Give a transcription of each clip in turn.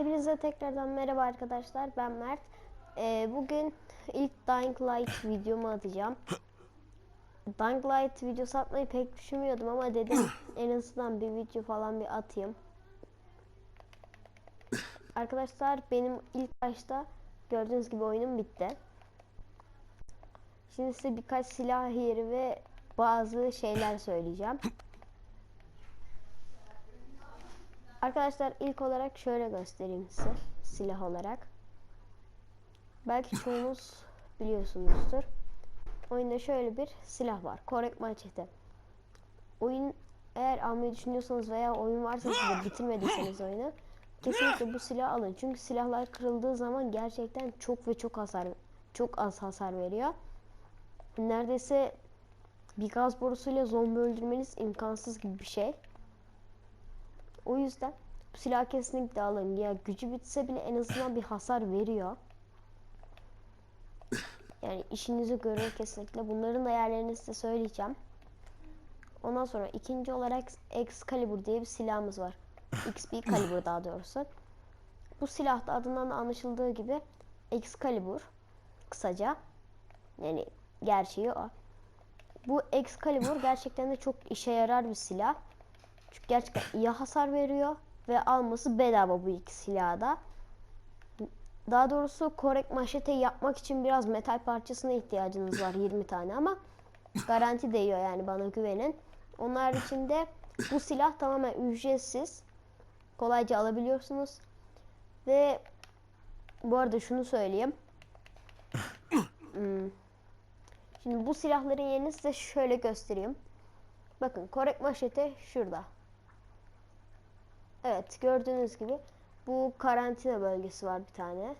Hepinize tekrardan merhaba arkadaşlar. Ben Mert. Ee, bugün ilk Dying Light videomu atacağım. Dying Light videosu atmayı pek düşünmüyordum ama dedim en azından bir video falan bir atayım. Arkadaşlar benim ilk başta gördüğünüz gibi oyunum bitti. Şimdi size birkaç silah yeri ve bazı şeyler söyleyeceğim. Arkadaşlar ilk olarak şöyle göstereyim size silah olarak. Belki çoğunuz biliyorsunuzdur. Oyunda şöyle bir silah var. Korek maçete. Oyun eğer almayı düşünüyorsanız veya oyun varsa size bitirmediyseniz oyunu kesinlikle bu silahı alın. Çünkü silahlar kırıldığı zaman gerçekten çok ve çok hasar çok az hasar veriyor. Neredeyse bir gaz borusuyla zombi öldürmeniz imkansız gibi bir şey. O yüzden bu silah kesinlikle alın. Ya gücü bitse bile en azından bir hasar veriyor. Yani işinizi görür kesinlikle. Bunların değerlerini size söyleyeceğim. Ondan sonra ikinci olarak Excalibur diye bir silahımız var. XP Calibur daha doğrusu. Bu silah da adından da anlaşıldığı gibi Excalibur kısaca. Yani gerçeği o. Bu Excalibur gerçekten de çok işe yarar bir silah. Çünkü gerçekten iyi hasar veriyor ve alması bedava bu iki silahı da. Daha doğrusu korek maşete yapmak için biraz metal parçasına ihtiyacınız var 20 tane ama garanti değiyor yani bana güvenin. Onlar içinde bu silah tamamen ücretsiz. Kolayca alabiliyorsunuz. Ve bu arada şunu söyleyeyim. Hmm. Şimdi bu silahların yerini size şöyle göstereyim. Bakın korek maşete şurada. Evet gördüğünüz gibi bu karantina bölgesi var bir tane.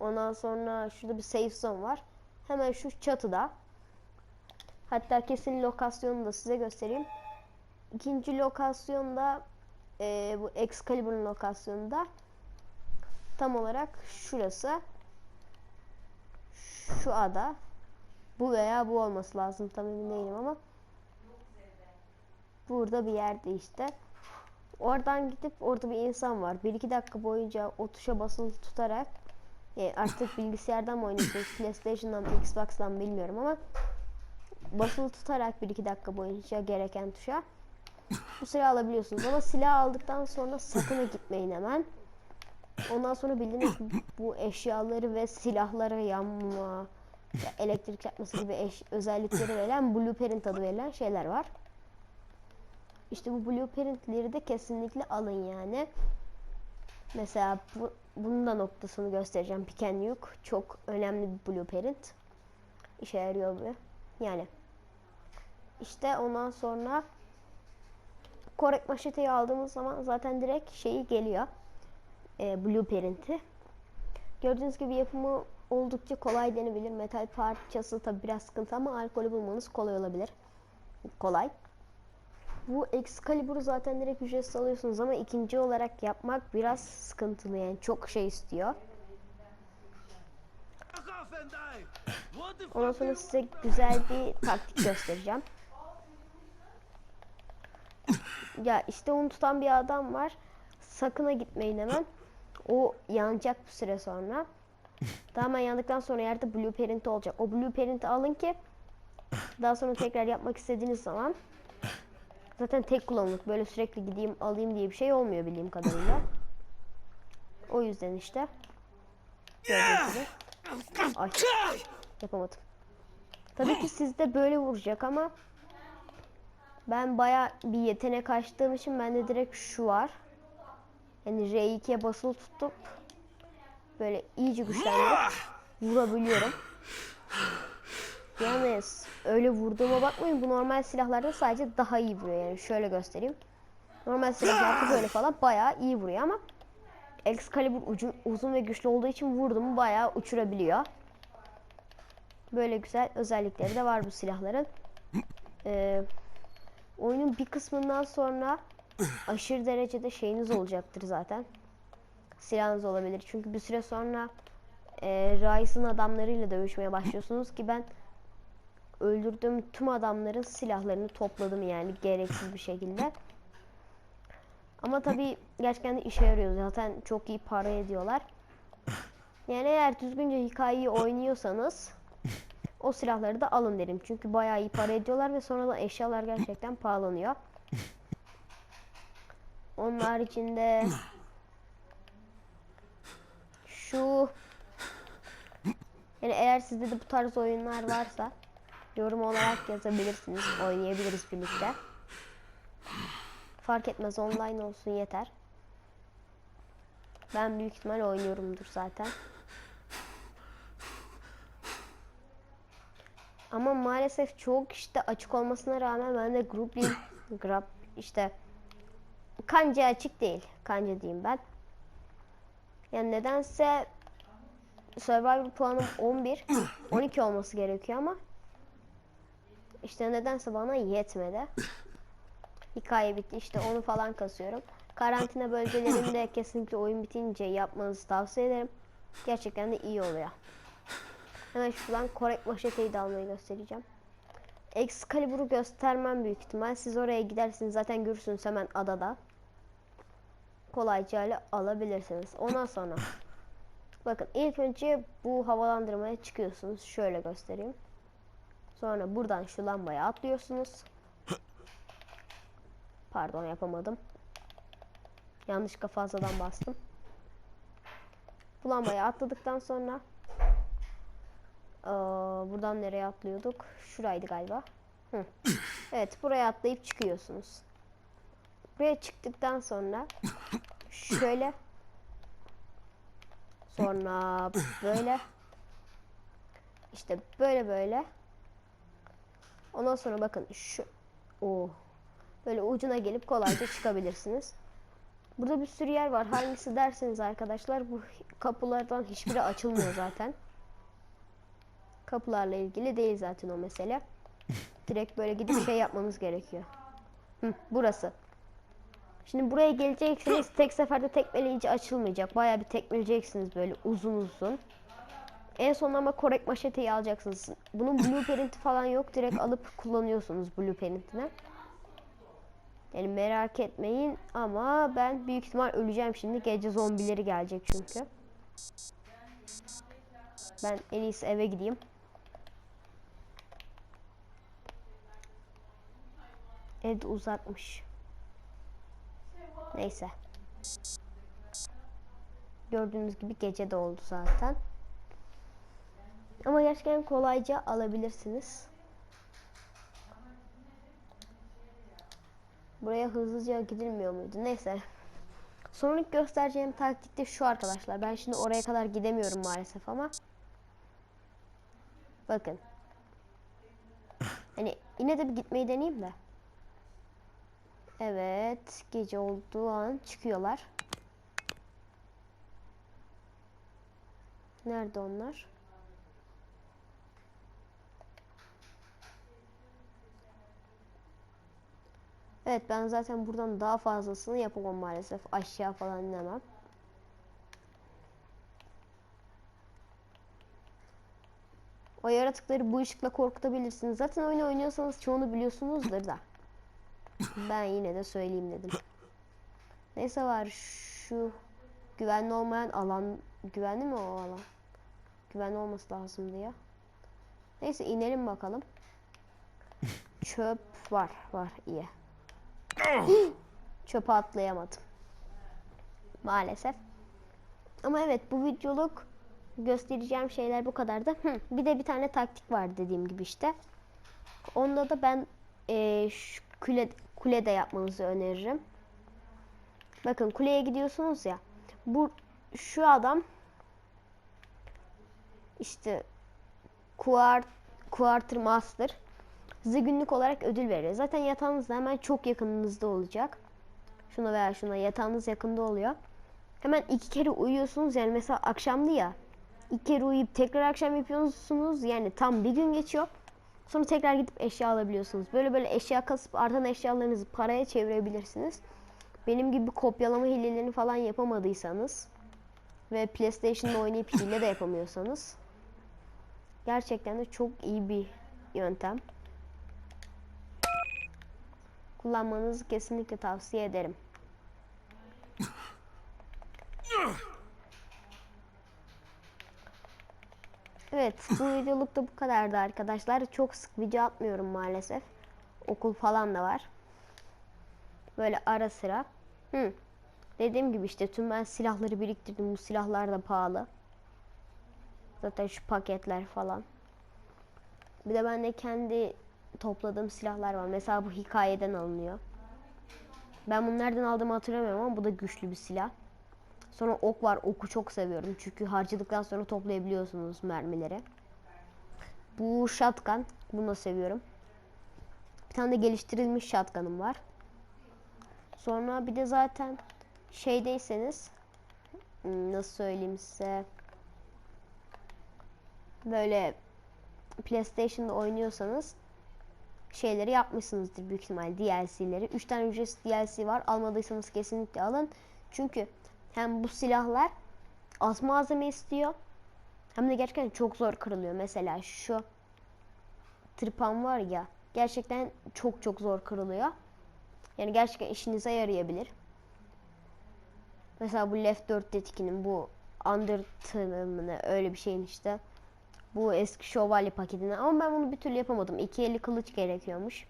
Ondan sonra şurada bir safe zone var. Hemen şu çatıda. Hatta kesin lokasyonu da size göstereyim. İkinci lokasyonda e, bu Excalibur'un lokasyonunda tam olarak şurası. Şu ada. Bu veya bu olması lazım tam emin değilim ama burada bir yerde işte. Oradan gidip orada bir insan var. 1-2 dakika boyunca o tuşa basılı tutarak e, artık bilgisayardan mı oynuyorsunuz, PlayStation'dan mı bilmiyorum ama basılı tutarak 1-2 dakika boyunca gereken tuşa bu silahı alabiliyorsunuz. Ama silah aldıktan sonra sakın gitmeyin hemen. Ondan sonra bildiğiniz bu eşyaları ve silahlara yanma, ya elektrik çarpması gibi eş, özellikleri verilen blueprint adı verilen şeyler var. İşte bu blueprintleri de kesinlikle alın yani. Mesela bu, bunun da noktasını göstereceğim. Pick and Nuke çok önemli bir blueprint. İşe yarıyor bu. Yani işte ondan sonra korek maşeteyi aldığımız zaman zaten direkt şeyi geliyor. E, blueprint'i. Gördüğünüz gibi yapımı oldukça kolay denebilir. Metal parçası tabi biraz sıkıntı ama alkolü bulmanız kolay olabilir. Kolay. Bu Excalibur'u zaten direkt ücretsiz alıyorsunuz ama ikinci olarak yapmak biraz sıkıntılı yani çok şey istiyor. Ondan sonra size güzel bir taktik göstereceğim. Ya işte onu tutan bir adam var. Sakın ha gitmeyin hemen. O yanacak bir süre sonra. Tamamen yandıktan sonra yerde blueprint olacak. O blueprint'i alın ki daha sonra tekrar yapmak istediğiniz zaman zaten tek kullanımlık böyle sürekli gideyim alayım diye bir şey olmuyor bildiğim kadarıyla. O yüzden işte. Ay. Yapamadım. Tabii ki sizde böyle vuracak ama ben baya bir yetenek açtığım için bende direkt şu var. Yani R2'ye basılı tutup böyle iyice güçlendirip vurabiliyorum. Yalnız öyle vurduğuma bakmayın bu normal silahlarda sadece daha iyi vuruyor yani şöyle göstereyim. Normal silahlarda böyle falan bayağı iyi vuruyor ama Excalibur ucu, uzun ve güçlü olduğu için vurduğumu bayağı uçurabiliyor. Böyle güzel özellikleri de var bu silahların. Ee, oyunun bir kısmından sonra aşırı derecede şeyiniz olacaktır zaten. Silahınız olabilir. Çünkü bir süre sonra e, Rice'ın adamlarıyla dövüşmeye başlıyorsunuz ki ben öldürdüğüm tüm adamların silahlarını topladım yani gereksiz bir şekilde. Ama tabii gerçekten de işe yarıyor. Zaten çok iyi para ediyorlar. Yani eğer düzgünce hikayeyi oynuyorsanız o silahları da alın derim. Çünkü bayağı iyi para ediyorlar ve sonradan eşyalar gerçekten pahalanıyor. Onun haricinde şu yani eğer sizde de bu tarz oyunlar varsa yorum olarak yazabilirsiniz. Oynayabiliriz birlikte. Fark etmez online olsun yeter. Ben büyük ihtimal oynuyorumdur zaten. Ama maalesef çok işte açık olmasına rağmen ben de grup değil, grab işte kanca açık değil. Kanca diyeyim ben. Yani nedense Survivor puanım 11, 12 olması gerekiyor ama işte nedense bana yetmedi. Hikaye bitti işte onu falan kasıyorum. Karantina bölgelerinde kesinlikle oyun bitince yapmanızı tavsiye ederim. Gerçekten de iyi oluyor. Hemen şuradan korek maşeteyi de almayı göstereceğim. Excalibur'u göstermem büyük ihtimal. Siz oraya gidersiniz zaten görürsünüz hemen adada. Kolayca ile alabilirsiniz. Ondan sonra bakın ilk önce bu havalandırmaya çıkıyorsunuz. Şöyle göstereyim. Sonra buradan şu lambaya atlıyorsunuz. Pardon yapamadım. Yanlışlıkla fazladan bastım. Bu lambaya atladıktan sonra Aa, buradan nereye atlıyorduk? Şuraydı galiba. Hı. Evet buraya atlayıp çıkıyorsunuz. Buraya çıktıktan sonra şöyle sonra böyle işte böyle böyle ondan sonra bakın şu o böyle ucuna gelip kolayca çıkabilirsiniz. Burada bir sürü yer var. Hangisi derseniz arkadaşlar bu kapılardan hiçbiri açılmıyor zaten. Kapılarla ilgili değil zaten o mesele. Direkt böyle gidip şey yapmanız gerekiyor. Hı, burası. Şimdi buraya geleceksiniz. Tek seferde tekmeleyince açılmayacak. Bayağı bir tekmeleyeceksiniz böyle uzun uzun. En son ama korek maşeteyi alacaksınız. Bunun blueprint'i falan yok. Direkt alıp kullanıyorsunuz blueprint'ini. Yani merak etmeyin ama ben büyük ihtimal öleceğim şimdi. Gece zombileri gelecek çünkü. Ben en iyisi eve gideyim. Evde uzakmış. Neyse. Gördüğünüz gibi gece de oldu zaten. Ama gerçekten kolayca alabilirsiniz. Buraya hızlıca gidilmiyor muydu? Neyse. Sonraki göstereceğim taktik de şu arkadaşlar. Ben şimdi oraya kadar gidemiyorum maalesef ama. Bakın. Hani yine de bir gitmeyi deneyeyim de. Evet. Gece olduğu an çıkıyorlar. Nerede onlar? Evet ben zaten buradan daha fazlasını yapamam maalesef. Aşağı falan inemem. O yaratıkları bu ışıkla korkutabilirsiniz. Zaten oyunu oynuyorsanız çoğunu biliyorsunuzdur da. Ben yine de söyleyeyim dedim. Neyse var şu güvenli olmayan alan güvenli mi o alan? Güvenli olması lazım diye. Neyse inelim bakalım. Çöp var var iyi. Çöpe atlayamadım. Maalesef. Ama evet bu videoluk göstereceğim şeyler bu kadardı. Hı, bir de bir tane taktik var dediğim gibi işte. Onda da ben e, şu kule, kulede yapmanızı öneririm. Bakın kuleye gidiyorsunuz ya. Bu şu adam işte Quart, Quarter Master size günlük olarak ödül veriyor. Zaten yatağınız da hemen çok yakınınızda olacak. Şuna veya şuna yatağınız yakında oluyor. Hemen iki kere uyuyorsunuz. Yani mesela akşamdı ya. İki kere uyuyup tekrar akşam yapıyorsunuz. Yani tam bir gün geçiyor. Sonra tekrar gidip eşya alabiliyorsunuz. Böyle böyle eşya kasıp artan eşyalarınızı paraya çevirebilirsiniz. Benim gibi kopyalama hilelerini falan yapamadıysanız ve PlayStation'da oynayıp hile de yapamıyorsanız gerçekten de çok iyi bir yöntem. Kullanmanızı kesinlikle tavsiye ederim. Evet bu videoluk da bu kadardı arkadaşlar. Çok sık video atmıyorum maalesef. Okul falan da var. Böyle ara sıra. Hı. Dediğim gibi işte tüm ben silahları biriktirdim. Bu silahlar da pahalı. Zaten şu paketler falan. Bir de bende kendi topladığım silahlar var. Mesela bu hikayeden alınıyor. Ben bunu nereden aldığımı hatırlamıyorum ama bu da güçlü bir silah. Sonra ok var. Oku çok seviyorum. Çünkü harcadıktan sonra toplayabiliyorsunuz mermileri. Bu shotgun. Bunu da seviyorum. Bir tane de geliştirilmiş shotgun'ım var. Sonra bir de zaten şeydeyseniz hmm, nasıl söyleyeyim size böyle PlayStation'da oynuyorsanız şeyleri yapmışsınızdır büyük ihtimal DLC'leri. 3 tane ücretsiz DLC var. Almadıysanız kesinlikle alın. Çünkü hem bu silahlar az malzeme istiyor. Hem de gerçekten çok zor kırılıyor. Mesela şu tırpan var ya gerçekten çok çok zor kırılıyor. Yani gerçekten işinize yarayabilir. Mesela bu Left 4 Dead 2'nin bu Undertale'ın öyle bir şeyin işte. Bu eski şövalye paketini ama ben bunu bir türlü yapamadım. İki eli kılıç gerekiyormuş.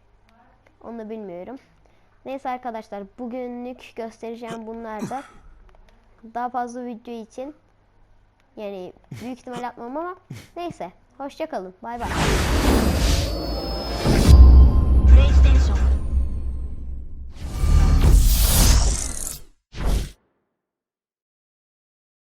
Onu da bilmiyorum. Neyse arkadaşlar bugünlük göstereceğim bunlar da. Daha fazla video için yani büyük ihtimal atmam ama neyse. Hoşçakalın. Bay bay.